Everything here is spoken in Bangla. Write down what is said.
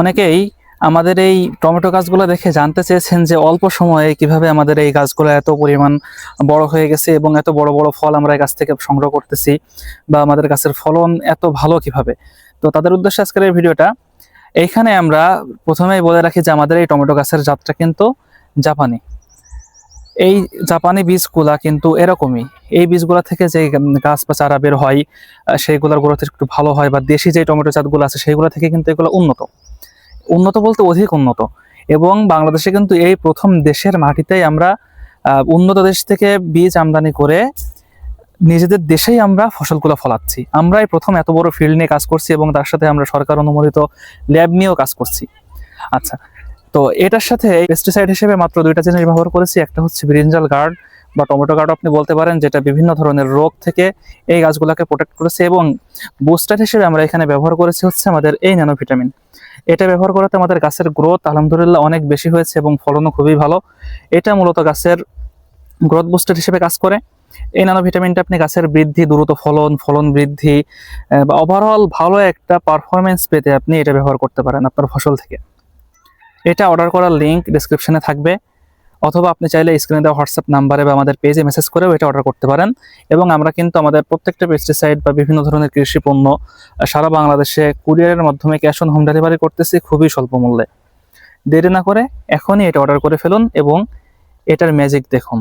অনেকেই আমাদের এই টমেটো গাছগুলো দেখে জানতে চেয়েছেন যে অল্প সময়ে কীভাবে আমাদের এই গাছগুলো এত পরিমাণ বড় হয়ে গেছে এবং এত বড় বড় ফল আমরা এই গাছ থেকে সংগ্রহ করতেছি বা আমাদের গাছের ফলন এত ভালো কীভাবে? তো তাদের উদ্দেশ্যে আজকের এই ভিডিওটা, এইখানে আমরা প্রথমেই বলে রাখি যে আমাদের এই টমেটো গাছের জাতটা কিন্তু জাপানি। এই জাপানি বীজগুলা কিন্তু এরকমই। এই বীজগুলা থেকে যে গাছ বা চারা বের হয় সেইগুলোর গ্রোথ একটু ভালো হয় বা দেশি যে টমেটো জাতগুলো আছে সেইগুলো থেকে কিন্তু এগুলো উন্নত। উন্নত বলতে অধিক উন্নত। এবং বাংলাদেশে কিন্তু এই প্রথম দেশের মাটিতেই আমরা উন্নত দেশ থেকে বীজ আমদানি করে নিজেদের দেশেই আমরা ফসলগুলো ফলাচ্ছি। আমরাই প্রথম এত বড় ফিল্ড নিয়ে কাজ করছি এবং তার সাথে আমরা সরকার অনুমোদিত ল্যাব নিয়েও কাজ করছি। আচ্ছা তো এটার সাথে পেস্টিসাইড হিসেবে মাত্র দুইটা জিনিস ব্যবহার করেছি। একটা হচ্ছে ব্রিঞ্জাল গার্ড বা টমেটো গার্ড আপনি বলতে পারেন যেটা বিভিন্ন ধরনের রোগ থেকে এই গাছগুলোকে প্রোটেক্ট করেছে এবং বুস্টার হিসেবে আমরা এখানে ব্যবহার করেছি হচ্ছে আমাদের এই ন্যানো ভিটামিন এটা ব্যবহার করাতে আমাদের গাছের গ্রোথ আলহামদুলিল্লাহ অনেক বেশি হয়েছে এবং ফলনও খুবই ভালো। এটা মূলত গাছের গ্রোথ বুস্টার হিসেবে কাজ করে। এই ন্যানো ভিটামিনটা আপনি গাছের বৃদ্ধি, দ্রুত ফলন ফলন বৃদ্ধি বা ওভারঅল ভালো একটা পারফরমেন্স পেতে আপনি এটা ব্যবহার করতে পারেন আপনার ফসল থেকে। এটা অর্ডার করার লিঙ্ক ডিসক্রিপশনে থাকবে। অথবা আপনি চাইলে স্ক্রিনে দেওয়া হোয়াটসঅ্যাপ নাম্বারে বা আমাদের পেজে মেসেজ করেও এটা অর্ডার করতে পারেন। এবং আমরা কিন্তু আমাদের প্রত্যেকটা পেস্টিসাইড বা বিভিন্ন ধরনের কৃষি পণ্য সারা বাংলাদেশে কুরিয়ারের মাধ্যমে ক্যাশ অন হোম ডেলিভারি করতেছি খুবই স্বল্প মূল্যে। দেরি না করে এখনই এটা অর্ডার করে ফেলুন এবং এটার ম্যাজিক দেখুন।